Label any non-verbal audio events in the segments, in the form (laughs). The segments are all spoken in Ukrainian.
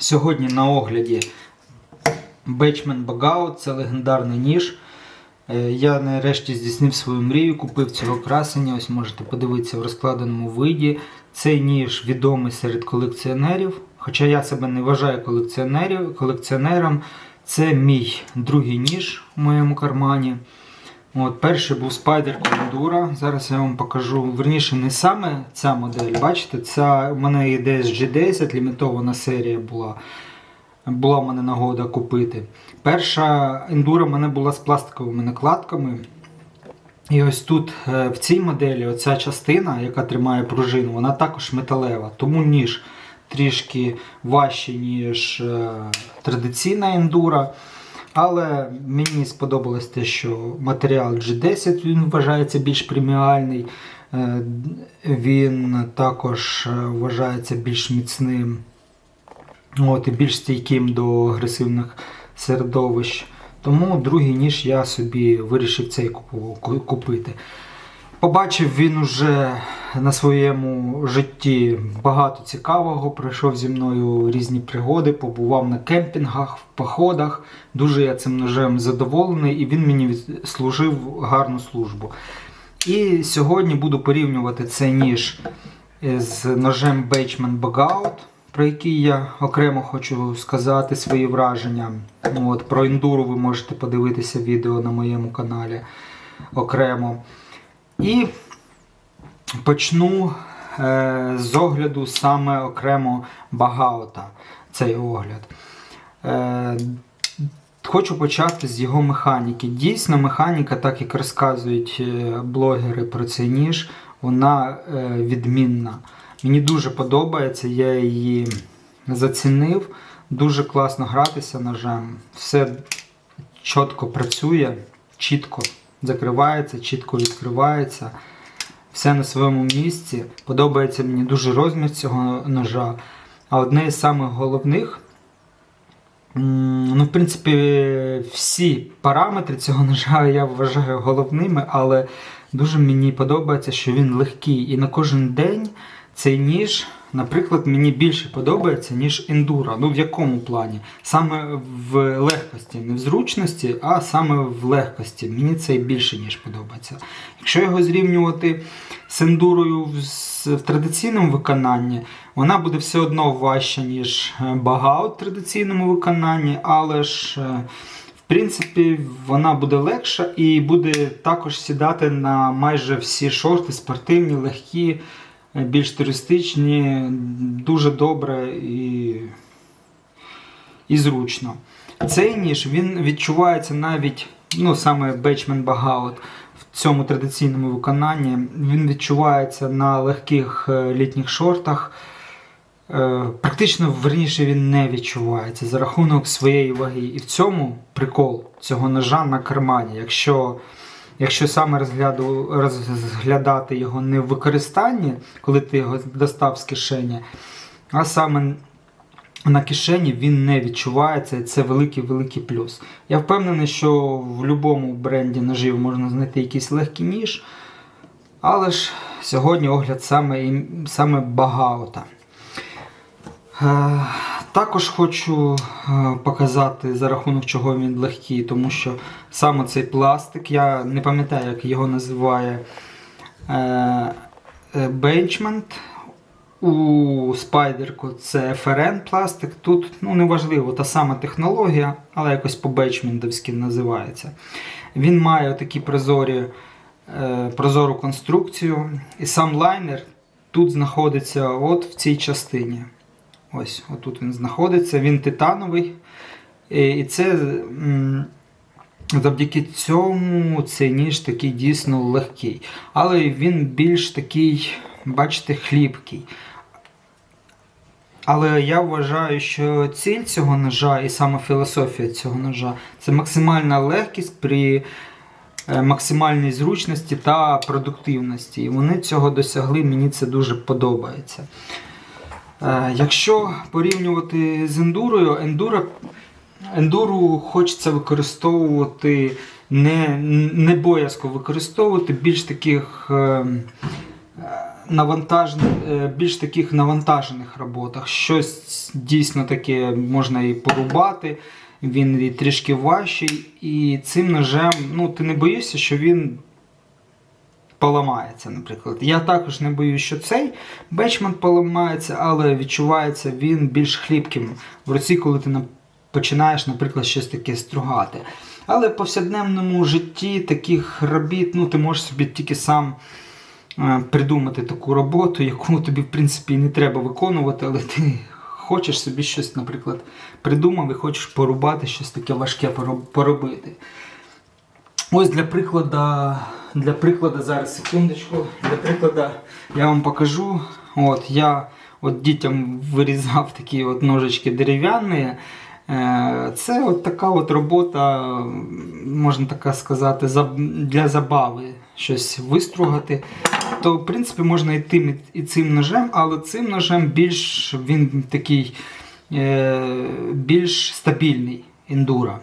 Сьогодні на огляді Бечмен Багаут, це легендарний ніж. Е, Я нарешті здійснив свою мрію, купив цього красення. Ось можете подивитися в розкладеному виді. Цей ніж відомий серед колекціонерів. Хоча я себе не вважаю колекціонером. Це мій другий ніж у моєму кармані. От, перший був Spider Condura. Зараз я вам покажу. Верніше, не саме ця модель. Бачите, ця у мене йде з G10, лімітована серія була. Була в мене нагода купити. Перша ендура в мене була з пластиковими накладками. І ось тут е, в цій моделі оця частина, яка тримає пружину, вона також металева. Тому ніж трішки важче, ніж е, традиційна ендура. Але мені сподобалось те, що матеріал G10 він вважається більш преміальний. Е, Він також е, вважається більш міцним от, і більш стійким до агресивних середовищ. Тому другий ніж я собі вирішив цей купити. Побачив він уже на своєму житті багато цікавого. Пройшов зі мною різні пригоди, побував на кемпінгах, в походах. Дуже я цим ножем задоволений, і він мені служив гарну службу. І сьогодні буду порівнювати цей ніж з ножем Bachman Bogout, про який я окремо хочу сказати свої враження. От, про ендуру ви можете подивитися відео на моєму каналі окремо. І почну е, з огляду саме окремо Багаута. Цей огляд. Е, Хочу почати з його механіки. Дійсно, механіка, так як розказують е, блогери про цей ніж, вона е, відмінна. Мені дуже подобається, я її зацінив. Дуже класно гратися ножем. Все чітко працює, чітко закривається, чітко відкривається. Все на своєму місці. Подобається мені дуже розмір цього ножа. А одне із самих головних. Ну, в принципі, всі параметри цього ножа я вважаю головними, але дуже мені подобається, що він легкий. І на кожен день цей ніж, наприклад, мені більше подобається, ніж ендура. Ну, в якому плані? Саме в легкості, не в зручності, а саме в легкості. Мені цей більше, ніж подобається. Якщо його зрівнювати з ендурою в, традиційному виконанні, вона буде все одно важча, ніж е, багаут в традиційному виконанні, але ж. е, В принципі, вона буде легша і буде також сідати на майже всі шорти, спортивні, легкі, більш туристичні, дуже добре і, і зручно. Цей ніж він відчувається навіть, ну саме Бечмен Багаут в цьому традиційному виконанні. Він відчувається на легких е, літніх шортах. Е, Практично верніше він не відчувається за рахунок своєї ваги. І в цьому прикол цього ножа на кармані. Якщо, якщо саме розгляду, розглядати його не в використанні, коли ти його достав з кишені, а саме на кишені він не відчувається, і це великий-великий плюс. Я впевнений, що в будь-якому бренді ножів можна знайти якийсь легкий ніж, але ж сьогодні огляд саме, саме багаута. Також хочу е, показати за рахунок чого він легкий, тому що саме цей пластик, я не пам'ятаю, як його називає Benchment. У спайдерку це FRN пластик. Тут ну, неважливо, та сама технологія, але якось по бейчмендовськи називається. Він має такі прозорі, е, прозору конструкцію. І сам лайнер тут знаходиться от в цій частині. Ось, отут він знаходиться, він титановий. І це завдяки цьому цей ніж такий дійсно легкий. Але він більш такий, бачите, хліпкий. Але я вважаю, що ціль цього ножа і саме філософія цього ножа це максимальна легкість при е, максимальній зручності та продуктивності. І вони цього досягли, мені це дуже подобається. Е, Якщо порівнювати з ендурою, ендура, ендуру хочеться використовувати не, не боязко використовувати більш таких е, е, навантажених, е, більш таких навантажених роботах. Щось дійсно таке можна і порубати, він і трішки важчий. І цим ножем ну, ти не боїшся, що він поламається, наприклад. Я також не боюсь, що цей бечман поламається, але відчувається він більш хліпким в руці, коли ти починаєш, наприклад, щось таке стругати. Але в повсякденному житті таких робіт, ну, ти можеш собі тільки сам е, придумати таку роботу, яку тобі, в принципі, не треба виконувати, але ти хочеш собі щось, наприклад, придумав і хочеш порубати щось таке важке поробити. Ось для прикладу, для прикладу, зараз секундочку, для прикладу я вам покажу. От я от дітям вирізав такі от ножички дерев'яні. Е, Це от така от робота, можна так сказати, для забави щось вистругати. То, в принципі, можна і тим, і цим ножем, але цим ножем більш він такий е, більш стабільний ендура.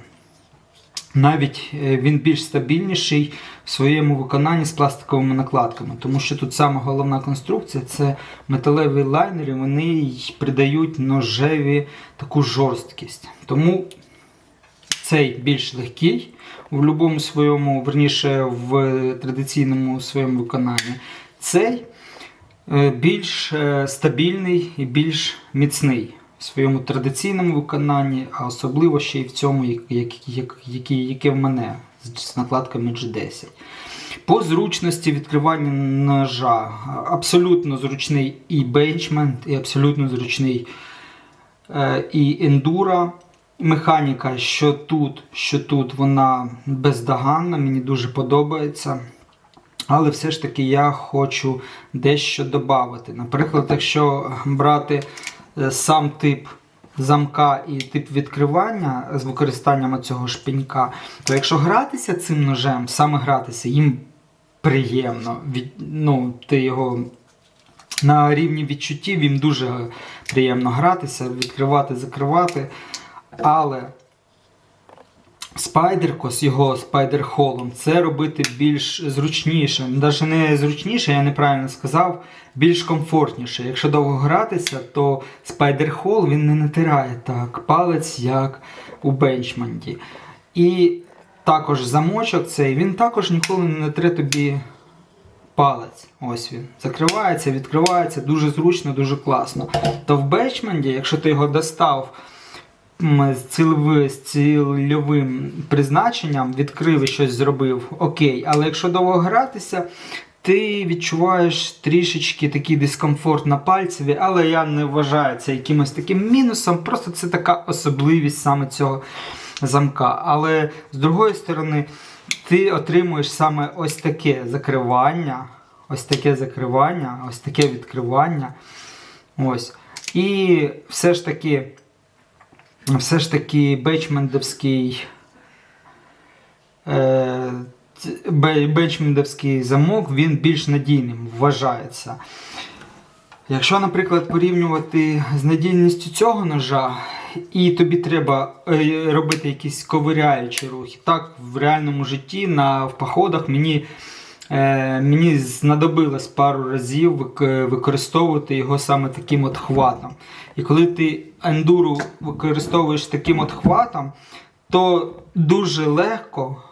Навіть е, він більш стабільніший в своєму виконанні з пластиковими накладками, тому що тут саме головна конструкція це металеві лайнери, вони придають ножеві таку жорсткість. Тому цей більш легкий в будь-якому своєму, верніше в традиційному своєму виконанні. Цей е, більш е, стабільний і більш міцний своєму традиційному виконанні, а особливо ще й в цьому, яке в мене з- накладками G10. По зручності відкривання ножа абсолютно зручний і бенчмент, і абсолютно зручний е, і ендура. Механіка, що тут, що тут, вона бездоганна, мені дуже подобається. Але все ж таки я хочу дещо додати. Наприклад, якщо брати сам тип замка і тип відкривання з використанням цього шпінька, то якщо гратися цим ножем, саме гратися, їм приємно. Від, ну, ти його на рівні відчуттів їм дуже приємно гратися, відкривати, закривати. Але Спайдерко з його спайдерхолом це робити більш зручніше. Навіть не зручніше, я неправильно сказав, більш комфортніше. Якщо довго гратися, то спайдерхол він не натирає так палець, як у бенчманті. І також замочок цей, він також ніколи не натре тобі палець. Ось він. Закривається, відкривається, дуже зручно, дуже класно. То в бенчманті, якщо ти його достав з цільовим, призначенням, відкрив і щось зробив, окей. Але якщо довго гратися, ти відчуваєш трішечки такий дискомфорт на пальцеві, але я не вважаю це якимось таким мінусом. Просто це така особливість саме цього замка. Але з другої сторони, ти отримуєш саме ось таке закривання, ось таке закривання, ось таке відкривання. Ось. І все ж таки, все ж таки бечмендовський е, бечмендовський замок він більш надійним вважається. Якщо, наприклад, порівнювати з надійністю цього ножа, і тобі треба е, робити якісь ковиряючі рухи, так в реальному житті на в походах мені, мені знадобилось пару разів використовувати його саме таким от хватом. І коли ти ендуру використовуєш таким от хватом, то дуже легко,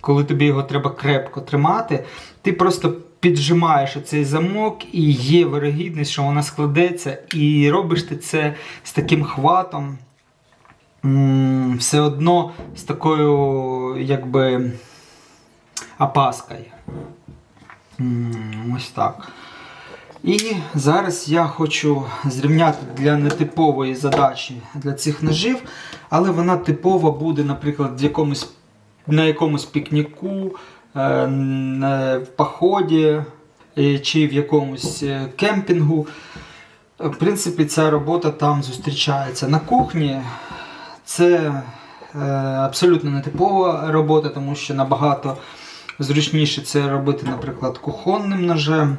коли тобі його треба крепко тримати, ти просто піджимаєш цей замок, і є вирогідність, що вона складеться, і робиш ти це з таким хватом. Все одно з такою, якби, опаскою. Ось так. І зараз я хочу зрівняти для нетипової задачі для цих ножів, але вона типова буде, наприклад, в якомусь, на якомусь пікніку, е, в поході е, чи в якомусь е, кемпінгу. В принципі, ця робота там зустрічається. На кухні це абсолютно нетипова робота, тому що набагато зручніше це робити, наприклад, кухонним ножем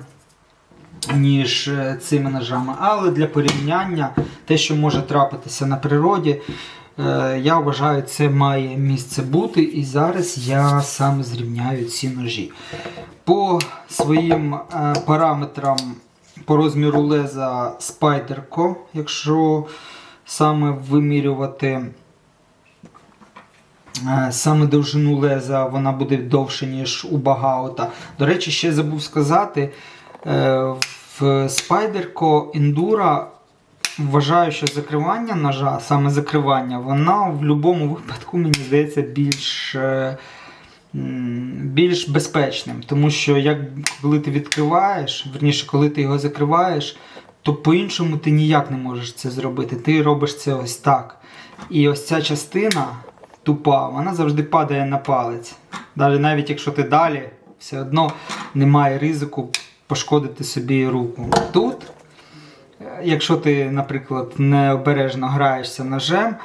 ніж е, цими ножами. Але для порівняння, те, що може трапитися на природі, е, я вважаю, це має місце бути. І зараз я саме зрівняю ці ножі. По своїм е, параметрам по розміру леза Spyderco, якщо саме вимірювати саме довжину леза, вона буде довше, ніж у Багаута. До речі, ще забув сказати, е, в Spyderco Enduro вважаю, що закривання ножа, саме закривання, вона в будь-якому випадку, мені здається, більш. е, більш безпечним, тому що як коли ти відкриваєш, верніше, коли ти його закриваєш, то по-іншому ти ніяк не можеш це зробити. Ти робиш це ось так. І ось ця частина тупа, вона завжди падає на палець. Далі, навіть якщо ти далі, все одно немає ризику пошкодити собі руку. Тут, е, якщо ти, наприклад, необережно граєшся ножем,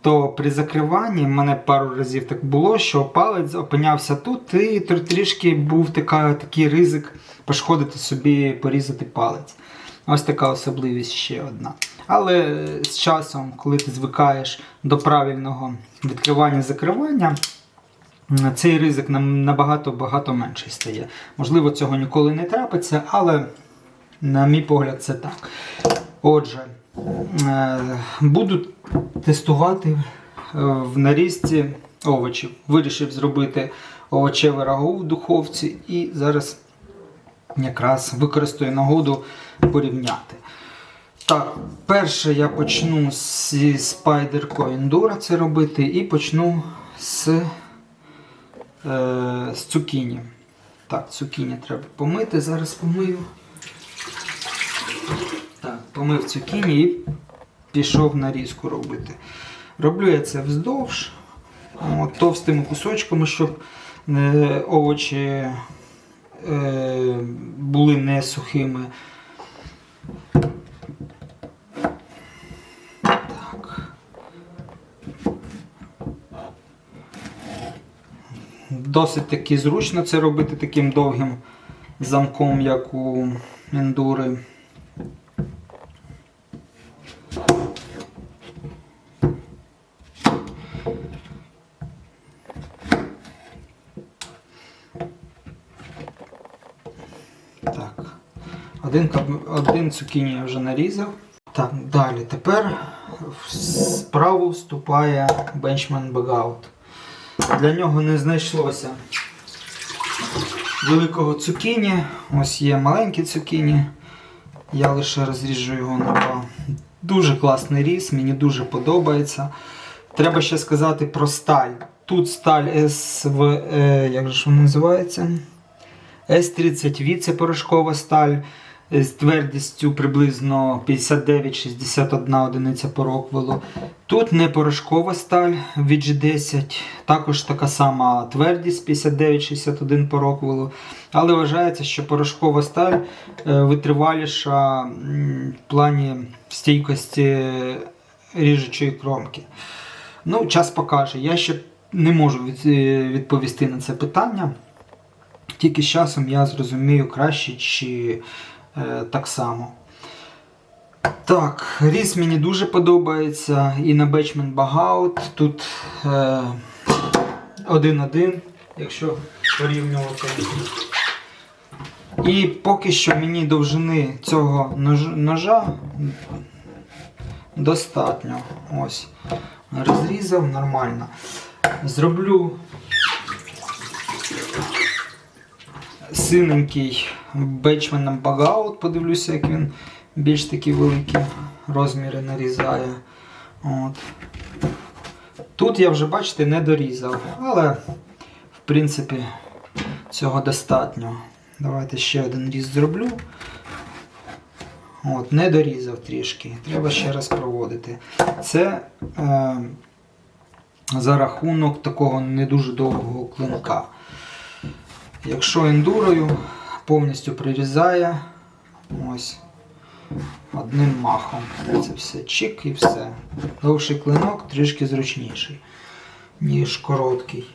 то при закриванні в мене пару разів так було, що палець опинявся тут, і трішки був така, такий ризик пошкодити собі, порізати палець. Ось така особливість ще одна. Але з часом, коли ти звикаєш до правильного відкривання закривання, цей ризик набагато багато менший стає. Можливо, цього ніколи не трапиться, але, на мій погляд, це так. Отже, е, буду тестувати е, в нарізці овочів. Вирішив зробити овочеве рагу в духовці і зараз якраз використаю нагоду порівняти. Так, перше я почну зі Spider Enduro це робити і почну з, е, з цукіні. Так, цукіні треба помити, зараз помию. Так, помив цукіні і пішов нарізку робити. Роблю я це вздовж, от, товстими кусочками, щоб е, овочі е, були не сухими. Досить таки зручно це робити таким довгим замком, як у ендури. Так. Один, один цукіні я вже нарізав. Так, далі. Тепер в справу вступає бенчман Багаут. Для нього не знайшлося великого цукіні. Ось є маленькі цукіні. Я лише розріжу його на два. Дуже класний різ, мені дуже подобається. Треба ще сказати про сталь. Тут сталь СВ, е, як же вона називається? С30V це порошкова сталь з твердістю приблизно 59-61 одиниця по роквелу. Тут не порошкова сталь від G10, також така сама твердість 59-61 по роквелу. Але вважається, що порошкова сталь е, витриваліша в плані стійкості ріжучої кромки. Ну, час покаже. Я ще не можу е, відповісти на це питання. Тільки з часом я зрозумію краще чи е, так само. Так, різ мені дуже подобається. І на Бечмен Багаут. Тут е, 1-1, якщо порівнювати. І поки що мені довжини цього нож- ножа достатньо. Ось. Розрізав нормально. Зроблю синенький бечменом багаут, подивлюся, як він більш такі великі розміри нарізає. От. Тут я вже, бачите, не дорізав, але в принципі цього достатньо. Давайте ще один різ зроблю. От, не дорізав трішки. Треба ще раз проводити. Це е, за рахунок такого не дуже довгого клинка. Якщо ендурою повністю прирізає ось одним махом. Це все чик і все. Довший клинок трішки зручніший, ніж короткий.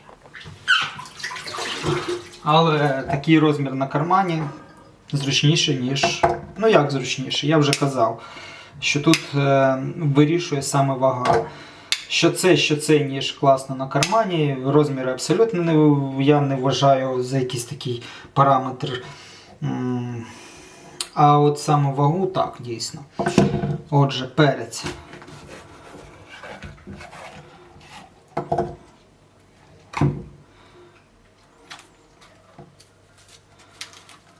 Але такий розмір на кармані зручніше, ніж. Ну як зручніше? Я вже казав, що тут е, вирішує саме вага. Що це, що це, ніж класно на кармані. Розміри абсолютно не, я не вважаю за якийсь такий параметр А от саме вагу так, дійсно. Отже, перець.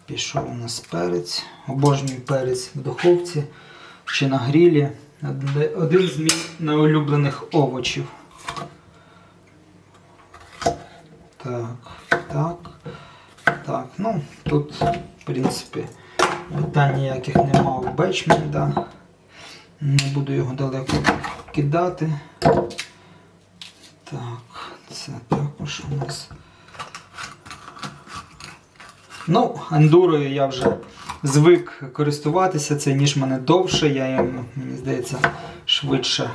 Пішов у нас перець. Обожнюю перець в духовці чи на грілі. Один з моїх найулюблених овочів. Так, так, так. Ну, тут, в принципі, питань ніяких нема у бечменда. Не буду його далеко кидати. Так, це також у нас. Ну, ендурою я вже звик користуватися, цей ніж мене довше, я їм, здається, швидше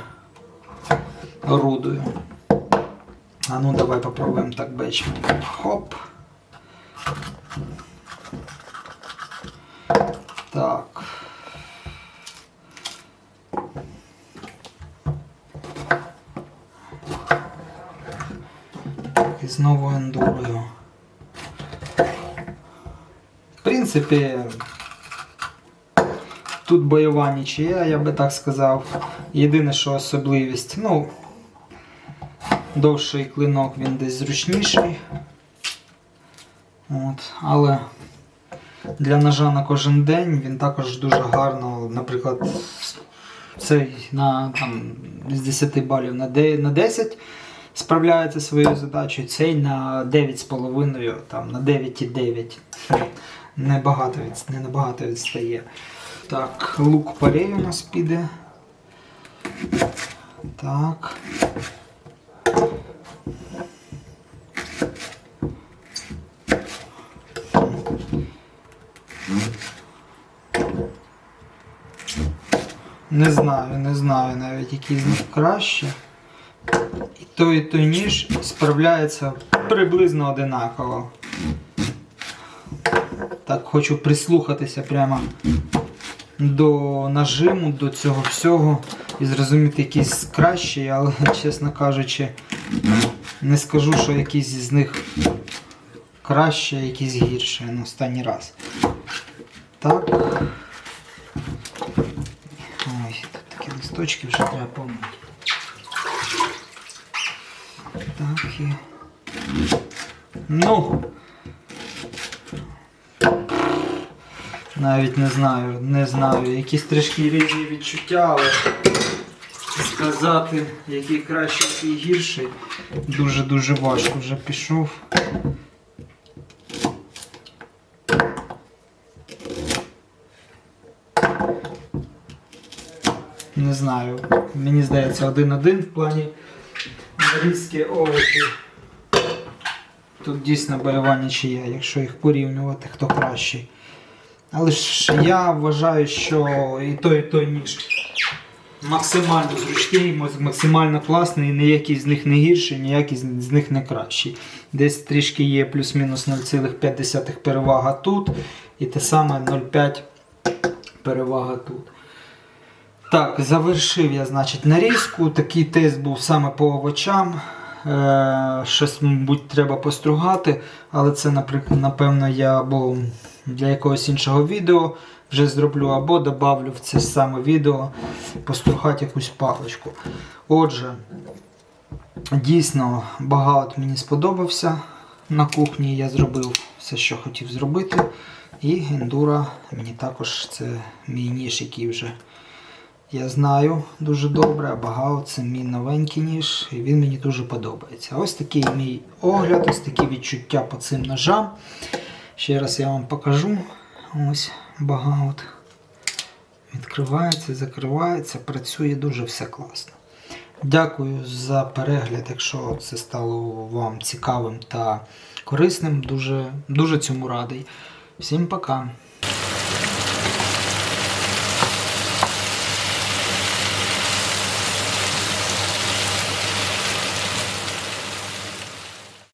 орудую. А ну давай попробуємо так бечем. Хоп. Так. Так, і знову ендурою. В принципі, тут бойова нічия, я би так сказав. Єдине, що особливість, ну, довший клинок він десь зручніший. От, але для ножа на кожен день він також дуже гарно, наприклад, цей на там, з 10 балів на 10 справляється своєю задачею, цей на 9,5, там, на 9,9. Небагато від, не набагато відстає. Так, лук парей у нас піде. Так. Не знаю, не знаю навіть який з них краще. І той, і той ніж справляється приблизно одинаково. Так хочу прислухатися прямо до нажиму, до цього всього і зрозуміти якийсь кращий, але, (laughs) чесно кажучи, не скажу, що якийсь з них краще, якийсь гірше на останній раз. Так. Ой, тут такі листочки вже треба помити. Так і. Ну. Навіть не знаю, не знаю. Якісь трішки різні відчуття, але сказати, який кращий, який гірший, дуже-дуже важко вже пішов. Не знаю. Мені здається, один-один в плані нарізки овочів. Тут дійсно бойова нічия, якщо їх порівнювати, хто кращий. Але ж я вважаю, що і той, і той ніж максимально зручний, максимально класний, і ніякий з них не гірший, ніякий з них не кращий. Десь трішки є плюс-мінус 0,5 перевага тут, і те саме 0,5 перевага тут. Так, завершив я, значить, нарізку. Такий тест був саме по овочам. Е, щось, мабуть, треба постругати, але це, напевно, я або для якогось іншого відео вже зроблю, або добавлю в це саме відео постругати якусь паличку. Отже, дійсно багато мені сподобався на кухні. Я зробив все, що хотів зробити. І ендура мені також це мій ніж, який вже я знаю дуже добре, а Багао це мій новенький ніж, і він мені дуже подобається. Ось такий мій огляд, ось такі відчуття по цим ножам. Ще раз я вам покажу. Ось Багаут. Відкривається, закривається, працює дуже все класно. Дякую за перегляд, якщо це стало вам цікавим та корисним. Дуже, дуже цьому радий. Всім пока!